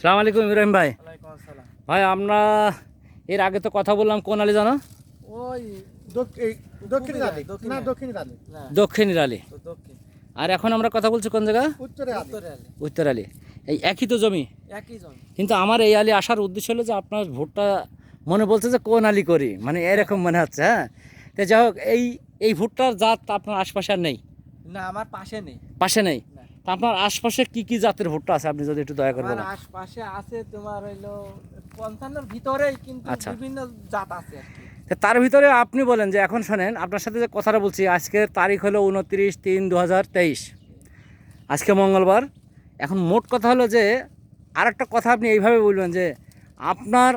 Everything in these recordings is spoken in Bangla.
সালাম আলাইকুম ইব্রাহিম ভাই। ভাই আমরা এর আগে তো কথা বললাম কোন আলী জানো? ওই দক্ষিণ আলি। দক্ষিণ আলি। না দক্ষিণের আলী। আর এখন আমরা কথা বলছি কোন জায়গা? উত্তরে আলি। উত্তর আলী। এই একই তো জমি? একই জমি। কিন্তু আমার এই আলী আসার উদ্দেশ্য হলো যে আপনার ভোটটা মনে বলছে যে কোন আলী করি। মানে এরকম মনে হচ্ছে হ্যাঁ? তো যাই হোক এই এই ভুট্টার জাত আপনার আশপাশে আর নেই? না আমার পাশে নেই। পাশে নেই? আপনার আশপাশে কি কি জাতের ভুট্টা আছে? আপনি যদি একটু দয়া করে বলেন। আশপাশে আছে তোমার হইল পঞ্চান্নর ভিতরেই কিন্তু আচ্ছা। বিভিন্ন জাত আছে তার ভিতরে আপনি বলেন যে এখন শোনেন আপনার সাথে যে কথাটা বলছি আজকের তারিখ হলো উনত্রিশ তিন দু হাজার তেইশ। আজকে মঙ্গলবার। এখন মোট কথা হলো যে আর একটা কথা আপনি এইভাবে বলবেন যে আপনার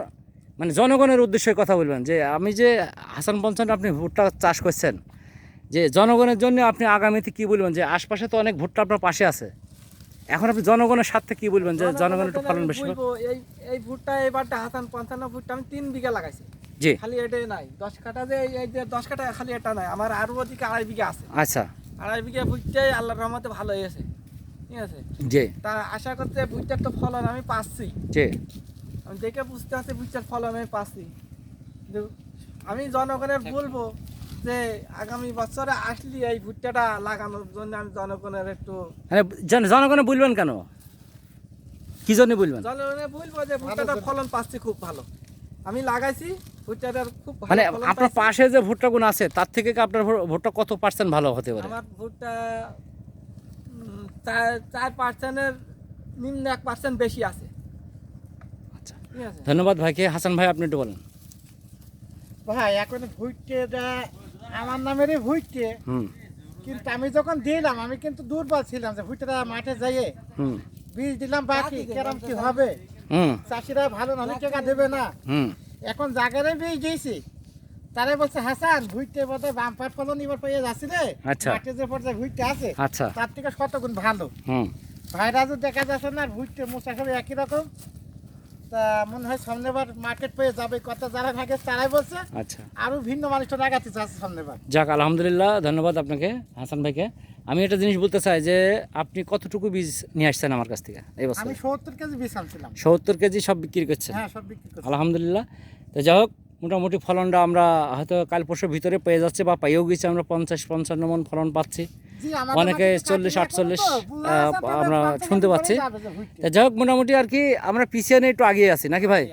মানে জনগণের উদ্দেশ্যে কথা বলবেন যে আমি যে হাসান পঞ্চান আপনি ভুট্টা চাষ করছেন যে জনগণের জন্য আপনি আগামীতে কি বলবেন? যে আশপাশে তো অনেক ভুট্টা আপনার পাশে আছে। এখন আপনি জনগণের স্বার্থে কি বলবেন? যে জনগণের একটু ফলন বেশি বলব, এই এই ভুট্টা এবারটা হাসান পঞ্চান্ন ভুট্টা আমি তিন বিঘা লাগাইছি। জি। খালি এটাই নাই। দশ কাটা যে এই- যে দশ কাটা খালি এটা নাই। আমার আরও ওদিকে আড়াই বিঘা আছে। আচ্ছা। আড়াই বিঘা ভুট্টাই আল্লাহর রহমতে ভালো হয়েছে। ঠিক আছে? জি। তা আশা করতে ভুট্টার তো ফলন আমি পাচ্ছি। জি। আমি দেখে বুঝতে পারছি ভুট্টার ফলন আমি পাচ্ছি। আমি জনগণের বলব যে আগামী বছরে আসলে এই ভুট্টাটা লাগানোর জন্য আমি জনগণের একটু মানে জন- জনগণে বলবেন কেন? কি জন্য বলবেন? জনগণের বলব যে ভুট্টাটার ফলন পাচ্ছি খুব ভালো। আমি লাগাইছি ভুট্টাটার খুব ভালো মানে আপনার পাশে যে ভুট্টাগুলো আছে তার থেকে কি আপনার ভুট্টা কত পার্সেন্ট ভালো হতে পারে? আমার ভুট্টা চার চার পার্সেন্টের নিম্ন এক পার্সেন্ট বেশি আছে। আচ্ছা। ঠিক আছে? ধন্যবাদ ভাইকে। হাসান ভাই আপনি একটু বলেন। ভাই এখন ভুইটে আমার নামেরই ভুইটে। কিন্তু আমি যখন দিলাম আমি কিন্তু দুর্বল ছিলাম যে ভুইটেটা মাঠে যাইয়ে বীজ দিলাম বাকি কেরম কি হবে? চাষিরা ভালো না অনেক টাকা দেবে না। এখন জায়গারে বীজ দিয়েছি। তারে বলছে হাসান ভুইটে বোধ বাম্পার ফলন এবার পেয়ে যাচ্ছি রে। আচ্ছা। মাঠে যে পর্যায়ে ভুইটে আছে আচ্ছা। তার থেকে শতগুণ ভালো। হুম। ভাইরাজও দেখা যাচ্ছে না ভুইটে মোচা সব একই রকম। মনে হয় সামনেবার মার্কেট পেয়ে যাবে কত যারা থাকে তারাই বলছে। আচ্ছা। আরও ভিন্ন মানুষ তো লাগাতে চাচ্ছে সামনেবার। যাক আলহামদুলিল্লাহ ধন্যবাদ আপনাকে হাসান ভাইকে। আমি একটা জিনিস বলতে চাই যে আপনি কতটুকু বীজ নিয়ে আসছেন আমার কাছ থেকে এই বছর? আমি সত্তর কেজি বীজ আনছিলাম। সত্তর কেজি সব বিক্রি করছেন? হ্যাঁ সব বিক্রি করছি। আলহামদুলিল্লাহ। তো যাই হোক মোটামুটি ফলনটা আমরা হয়তো কাল পরশুর ভিতরে পেয়ে যাচ্ছে বা পাইয়েও গেছি আমরা পঞ্চাশ পঞ্চান্ন মন ফলন পাচ্ছি। অনেকে চল্লিশ, আটচল্লিশ, তো আমরা শুনতে পাচ্ছি। তা যাই হোক মোটামুটি আর কি আমরা পিছিয়ে নিয়ে একটু আগিয়ে আছি নাকি ভাই?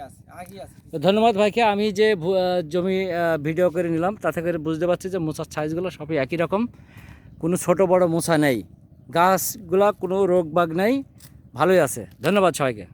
তো ধন্যবাদ ভাইকে আমি যে জমি ভিডিও করে নিলাম তাতে করে বুঝতে পারছি যে মোচার সাইজগুলো সবই একই রকম। কোনো ছোট বড় মোচা নেই। গাছগুলা কোনো রোগ বাগ নেই ভালোই আছে। ধন্যবাদ সবাইকে।